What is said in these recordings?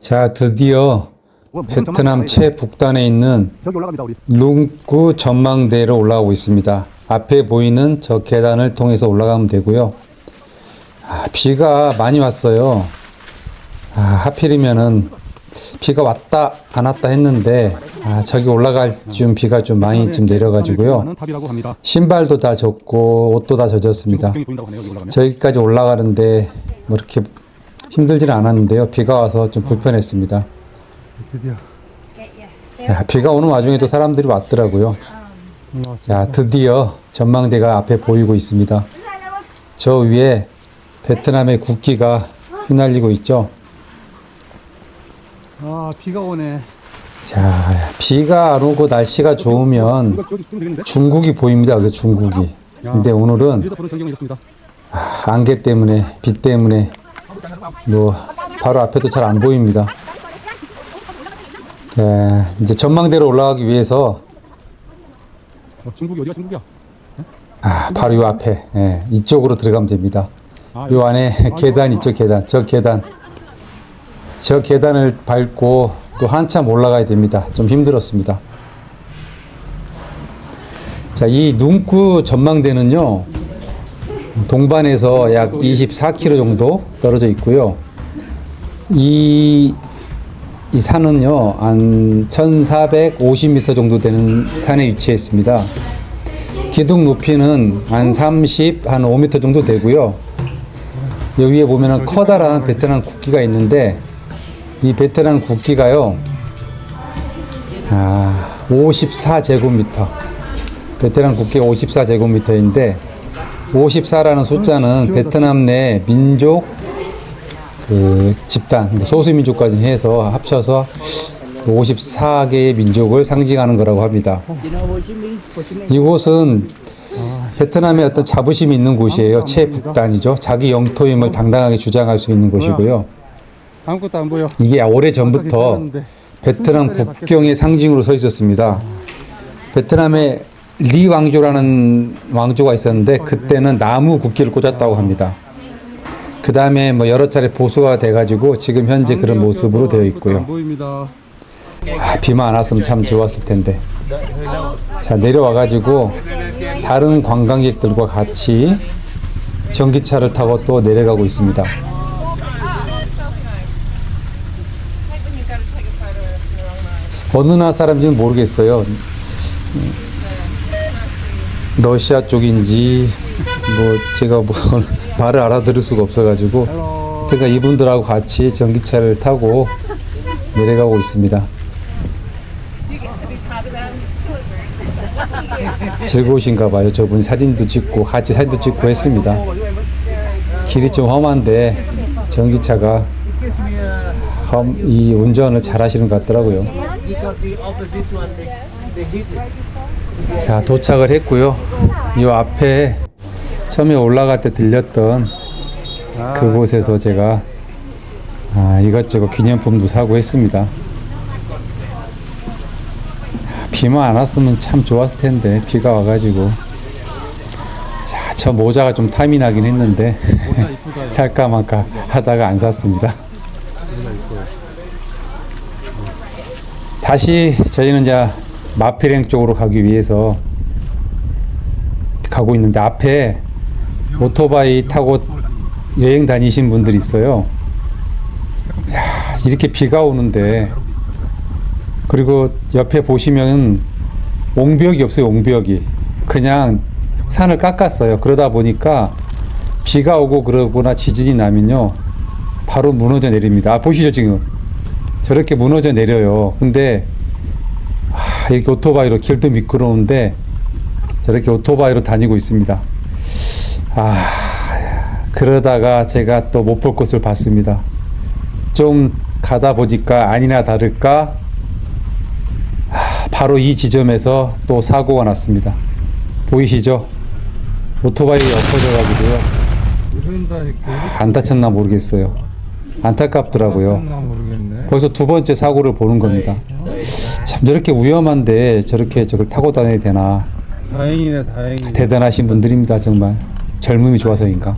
자, 드디어 베트남 최북단에 있는. 룽구 전망대로 올라가고 있습니다. 앞에 보이는 저 계단을 통해서 올라가면 되고요. 아, 비가 많이 왔어요. 아, 하필이면은 비가 왔다 안 왔다 했는데 아, 저기 올라갈 쯤 비가 좀 많이 좀 내려가지고요. 합니다. 신발도 다 젖고 옷도 다 젖었습니다. 저기까지 올라가는데 뭐 이렇게 힘들지는 않았는데요. 비가 와서 좀 불편했습니다. 드디어 야, 비가 오는 와중에도 사람들이 왔더라고요. 자, 드디어 전망대가 앞에 보이고 있습니다. 저 위에 베트남의 국기가 휘날리고 있죠. 아 비가 오네. 자, 비가 안 오고 날씨가 좋으면? 중국이 보입니다. 그 중국이. 근데 오늘은 있습니다. 안개 때문에, 비 때문에 뭐 바로 앞에도 잘 안 보입니다. 예, 이제 전망대로 올라가기 위해서 어, 중국이 어디가 중국이야? 아, 바로 요 앞에 예, 이쪽으로 들어가면 됩니다. 아, 요 안에 계단 있죠 계단 저 계단 저 계단을 밟고 또 한참 올라가야 됩니다. 좀 힘들었습니다. 자, 이 눈구 전망대는요 동반에서 약 24km 정도 떨어져 있고요. 이, 이 산은요 한 1,450m 정도 되는 산에 위치해 있습니다. 기둥 높이는 한 30, 한 5m 정도 되고요. 여기 위에 보면은 커다란 베트남 국기가 있는데 이 베트남 국기가요. 아, 54제곱미터. 베트남 국기가 54제곱미터인데 54라는 숫자는 베트남 내 민족 그 집단 소수 민족까지 해서 합쳐서 그 54개의 민족을 상징하는 거라고 합니다. 이곳은 베트남의 어떤 자부심이 있는 곳이에요. 최북단이죠. 자기 영토임을 당당하게 주장할 수 있는 곳이고요. 아무것도 안 보여. 이게 오래 전부터 베트남 국경의 상징으로 서 있었습니다. 베트남에 리 왕조라는 왕조가 있었는데 그때는 나무 국기를 꽂았다고 합니다. 그 다음에 뭐 여러 차례 보수가 돼가지고 지금 현재 그런 모습으로 되어 있고요. 아, 비만 안 왔으면 참 좋았을 텐데. 자, 내려와가지고 다른 관광객들과 같이 전기차를 타고 또 내려가고 있습니다. 어느 나라 사람인지는 모르겠어요. 음, 러시아 쪽인지 뭐 제가 뭐 말을 알아들을 수가 없어가지고 제가 이분들하고 같이 전기차를 타고 내려가고 있습니다. 즐거우신가 봐요. 저분이 사진도 찍고 같이 사진도 찍고 했습니다. 길이 좀 험한데 전기차가 험, 이 운전을 잘 하시는 것 같더라고요. 자, 도착을 했고요. 이 앞에 처음에 올라갈 때 들렸던 그곳에서 제가 아, 이것저것 기념품도 사고 했습니다. 비만 안 왔으면 참 좋았을 텐데 비가 와가지고 자, 저 모자가 좀 탐이 나긴 했는데 살까 말까 하다가 안 샀습니다. 다시 저희는 이제 마페랭 쪽으로 가기 위해서 가고 있는데 앞에 오토바이 타고 여행 다니신 분들이 있어요. 야, 이렇게 비가 오는데 그리고 옆에 보시면 옹벽이 없어요, 옹벽이. 그냥 산을 깎았어요. 그러다 보니까 비가 오고 그러거나 지진이 나면요. 바로 무너져 내립니다. 아, 보시죠, 지금. 저렇게 무너져 내려요. 근데 아, 이렇게 오토바이로 길도 미끄러운데 저렇게 오토바이로 다니고 있습니다. 아, 그러다가 제가 또 못 볼 곳을 봤습니다. 좀 가다 보니까 아니나 다를까 하, 바로 이 지점에서 또 사고가 났습니다. 보이시죠? 오토바이 엎어져가지고요. 안 다쳤나 모르겠어요. 안타깝더라고요. 거기서 두 번째 사고를 보는 겁니다. 참 저렇게 위험한데 저렇게 저걸 타고 다녀야 되나 다행이네, 다행이네. 대단하신 분들입니다 정말 젊음이 좋아서인가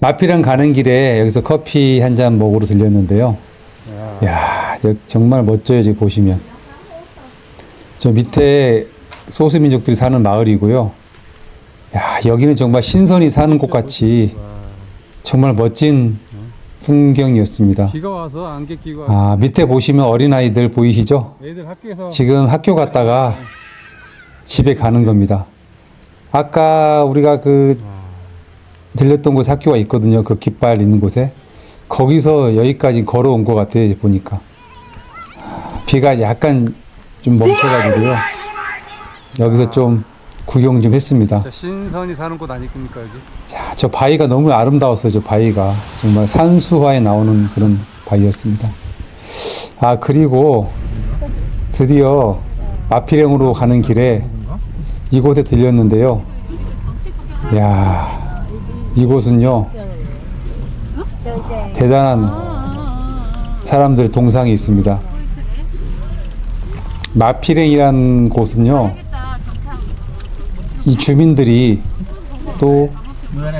마피랑 가는 길에 여기서 커피 한 잔 먹으러 들렸는데요. 야, 정말 멋져요, 지금 보시면. 저 밑에 소수 민족들이 사는 마을이고요. 야, 여기는 정말 신선이 사는 곳 같이 와, 정말 멋진 풍경이었습니다. 비가 와서 안개 끼고 아, 밑에 보시면 어린아이들 보이시죠? 애들 학교에서 지금 학교 갔다가 집에 가는 겁니다. 아까 우리가 그 와, 들렸던 곳에 학교가 있거든요. 그 깃발 있는 곳에. 거기서 여기까지 걸어온 것 같아요. 보니까. 비가 약간 좀 멈춰가지고요. 여기서 좀 구경 좀 했습니다. 진짜 신선이 사는 곳 아니겠습니까 여기? 자, 저 바위가 너무 아름다웠어요. 저 바위가. 정말 산수화에 나오는 그런 바위였습니다. 아, 그리고 드디어 마피령으로 가는 길에? 이곳에 들렸는데요. 야 이곳은요, 대단한 사람들의 동상이 있습니다. 마피랭이란 곳은요, 이 주민들이 또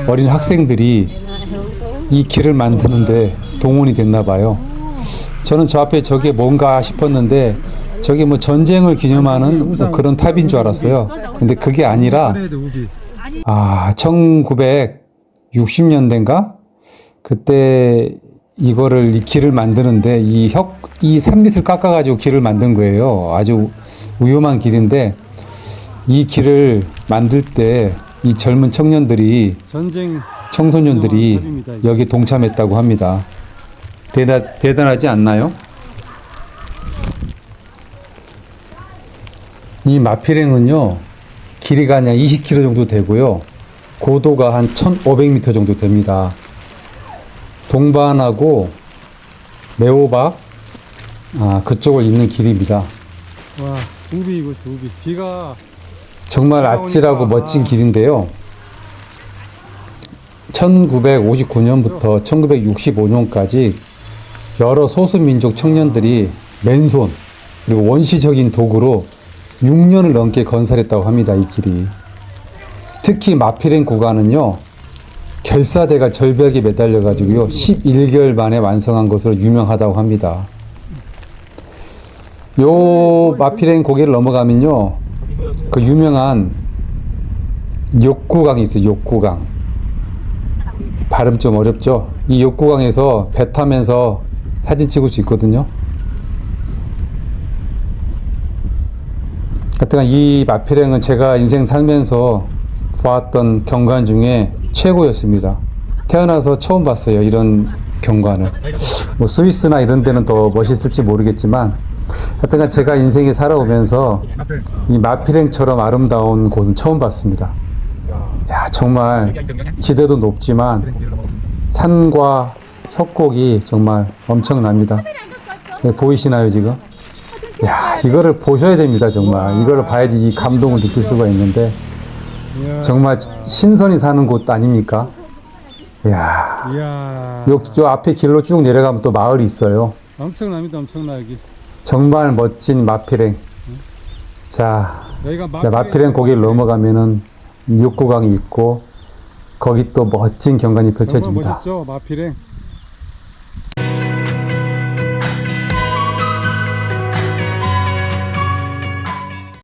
어린 학생들이 이 길을 만드는데 동원이 됐나 봐요. 저는 저 앞에 저게 뭔가 싶었는데 저게 뭐 전쟁을 기념하는 뭐 그런 탑인 줄 알았어요. 근데 그게 아니라. 아, 1960년대인가? 그때 이거를 이 길을 만드는데 이 혁, 이 산밑을 깎아가지고 길을 만든 거예요. 아주 위험한 길인데 이 길을 만들 때 이 젊은 청년들이 청소년들이. 여기 동참했다고 합니다. 대단, 대단하지 않나요? 이 마피랭은요, 길이가 한 20km 정도 되고요, 고도가 한 1500m 정도 됩니다. 동반하고 매호박, 아, 그쪽을 잇는 길입니다. 와 우비 이곳이 우비. 비가 정말 아찔하고. 멋진 길인데요. 1959년부터 1965년까지 여러 소수민족 청년들이 맨손 그리고 원시적인 도구로 6년을 넘게 건설했다고 합니다. 이 길이. 특히 마피랭 구간은요. 결사대가 절벽에 매달려 가지고요. 11개월 만에 완성한 것으로 유명하다고 합니다. 요 마피랭 고개를 넘어가면요. 그 유명한 욕구강이 있어요. 욕구강. 발음 좀 어렵죠? 이 욕구강에서 배 타면서 사진 찍을 수 있거든요. 하여튼 이 마피랭은 제가 인생 살면서 보았던 경관 중에 최고였습니다. 태어나서 처음 봤어요. 이런 경관을. 뭐 스위스나 이런 데는 더 멋있을지 모르겠지만 하여튼간 제가 인생에 살아오면서 이 마피랭처럼 아름다운 곳은 처음 봤습니다. 야, 정말 지대도 높지만 산과 협곡이 정말 엄청납니다. 네, 보이시나요, 지금? 야, 이거를 보셔야 됩니다, 정말. 이거를 봐야지 이 감동을 느낄 수가 있는데 정말 지- 신선이 사는 곳 아닙니까? 야, 요, 요 앞에 길로 쭉 내려가면 또 마을이 있어요. 엄청납니다 엄청나 여기. 정말 멋진 마피랭. 자, 자, 마피랭 고개를 넘어가면은 육고강이 있고 거기 또 멋진 경관이 펼쳐집니다. 멋있죠 마피랭.